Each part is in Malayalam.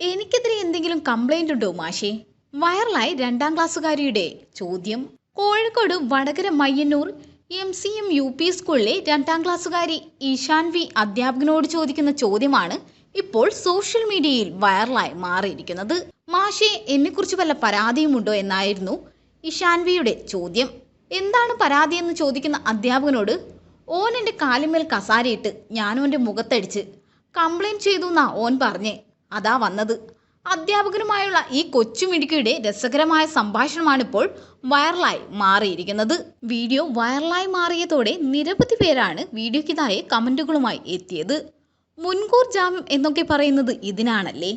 എനിക്കെതിരെ എന്തെങ്കിലും കംപ്ലൈന്റ് ഉണ്ടോ മാഷേ? വൈറലായി രണ്ടാം ക്ലാസ്സുകാരിയുടെ ചോദ്യം. Kozhikode Vadakara Mayyannur M C M U P സ്കൂളിലെ രണ്ടാം ക്ലാസ്സുകാരി ഈശാൻ വി അധ്യാപകനോട് ചോദിക്കുന്ന ചോദ്യമാണ് ഇപ്പോൾ സോഷ്യൽ മീഡിയയിൽ വൈറലായി മാറിയിരിക്കുന്നത്. മാഷേ എന്നെക്കുറിച്ച് വല്ല പരാതിയുമുണ്ടോ എന്നായിരുന്നു ഇഷാൻവിയുടെ ചോദ്യം. എന്താണ് പരാതി എന്ന് ചോദിക്കുന്ന അധ്യാപകനോട് ഓൻ എന്റെ കാലിന്മേൽ കസാരയിട്ട് ഞാനും എന്റെ മുഖത്തടിച്ച് കംപ്ലൈന്റ് ചെയ്തു എന്നാ ഓൻ പറഞ്ഞേ. അതാ വന്നത്. അധ്യാപകരുമായുള്ള ഈ കൊച്ചുമിടുക്കിയുടെ രസകരമായ സംഭാഷണമാണ് ഇപ്പോൾ വൈറലായി മാറിയിരിക്കുന്നത്. വീഡിയോ വൈറലായി മാറിയതോടെ നിരവധി പേരാണ് വീഡിയോയ്ക്കിതായി കമന്റുകളുമായി എത്തിയത്. മുൻകൂർ ജാമ്യം എന്നൊക്കെ പറയുന്നത് ഇതിനാണല്ലേ?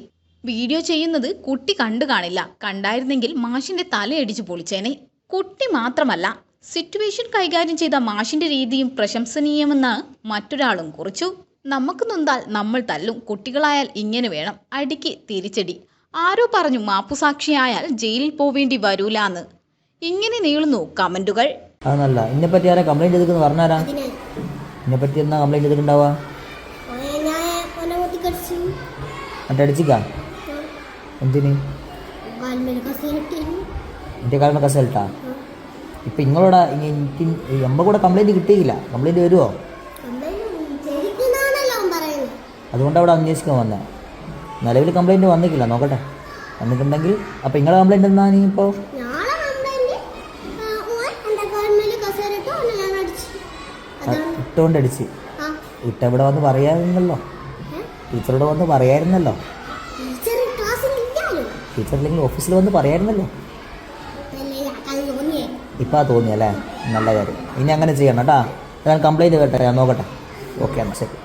വീഡിയോ ചെയ്യുന്നത് കുട്ടി കണ്ടു കാണില്ല. കണ്ടായിരുന്നെങ്കിൽ മാഷിന്റെ തലയടിച്ചു പൊളിച്ചേനെ. കുട്ടി മാത്രമല്ല സിറ്റുവേഷൻ കൈകാര്യം ചെയ്ത മാഷിന്റെ രീതിയും പ്രശംസനീയമെന്ന് മറ്റൊരാളും കുറിച്ചു. നമുക്ക് നൊന്താൽ നമ്മൾ തല്ലും. കുട്ടികളായാൽ ഇങ്ങനെ വേണം. അടിക്ക് തിരിച്ചടി. ആരോ പറഞ്ഞു മാപ്പുസാക്ഷിയായാൽ ജയിലിൽ പോവേണ്ടി വരൂലാന്ന്. ഇങ്ങനെ നീളുന്നു കമന്റുകൾ. അതൊന്നല്ല. എന്നെ പറ്റി ആരാ കംപ്ലൈന്റ് ചെയ്തിരിക്കുന്നു പറഞ്ഞാരാ? എന്നെ പറ്റി എന്നാ അടിച്ചിക്കാ? എന്തിന്? എന്റെ ഇപ്പം എനിക്ക് എമ്മ കൂടെ കംപ്ലൈന്റ് കിട്ടിയില്ല. കംപ്ലൈന്റ് വരുമോ അതുകൊണ്ട് അവിടെ അന്വേഷിക്കാൻ വന്നത് നിലവിൽ കംപ്ലൈന്റ് വന്നിട്ടില്ല നോക്കട്ടെ. വന്നിട്ടുണ്ടെങ്കിൽ അപ്പം നിങ്ങളെ കംപ്ലൈന്റ് എന്താ നീ ഇപ്പോൾ ഇട്ടുകൊണ്ട് അടിച്ച്. ഇട്ട ഇവിടെ വന്ന് പറയാമല്ലോ? ടീച്ചറോട് വന്ന് പറയായിരുന്നല്ലോ. ടീച്ചർ ഇല്ലെങ്കിൽ ഓഫീസിൽ വന്ന് പറയായിരുന്നല്ലോ. ഇപ്പം ആ തോന്നിയല്ലേ? നല്ല കാര്യം. ഇനി അങ്ങനെ ചെയ്യണം കേട്ടോ. ഞാൻ കംപ്ലൈന്റ് കേട്ടെ ഞാൻ നോക്കട്ടെ. ഓക്കെ എന്നാൽ ശരി.